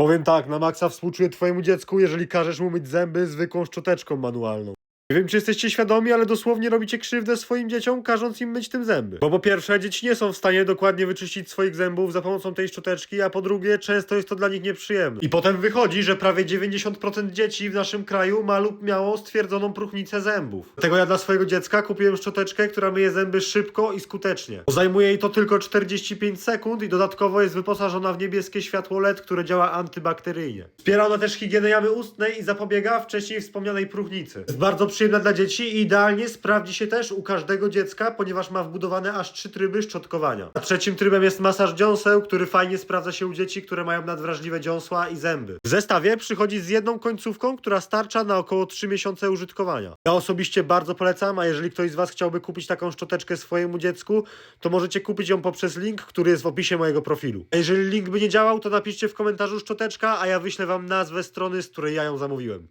Powiem tak, na maksa współczuję twojemu dziecku, jeżeli każesz mu myć zęby zwykłą szczoteczką manualną. Nie wiem, czy jesteście świadomi, ale dosłownie robicie krzywdę swoim dzieciom, każąc im myć tym zęby. Bo po pierwsze, dzieci nie są w stanie dokładnie wyczyścić swoich zębów za pomocą tej szczoteczki, a po drugie, często jest to dla nich nieprzyjemne. I potem wychodzi, że prawie 90% dzieci w naszym kraju ma lub miało stwierdzoną próchnicę zębów. Dlatego ja dla swojego dziecka kupiłem szczoteczkę, która myje zęby szybko i skutecznie. Bo Zajmuje jej to tylko 45 sekund i dodatkowo jest wyposażona w niebieskie światło LED, które działa antybakteryjnie. Wspiera ona też higienę jamy ustnej i zapobiega wcześniej wspomnianej próchnicy. Jest bardzo przyjemna dla dzieci i idealnie sprawdzi się też u każdego dziecka, ponieważ ma wbudowane aż trzy tryby szczotkowania. A trzecim trybem jest masaż dziąseł, który fajnie sprawdza się u dzieci, które mają nadwrażliwe dziąsła i zęby. W zestawie przychodzi z jedną końcówką, która starcza na około 3 miesiące użytkowania. Ja osobiście bardzo polecam, a jeżeli ktoś z Was chciałby kupić taką szczoteczkę swojemu dziecku, to możecie kupić ją poprzez link, który jest w opisie mojego profilu. A jeżeli link by nie działał, to napiszcie w komentarzu szczoteczka, a ja wyślę Wam nazwę strony, z której ja ją zamówiłem.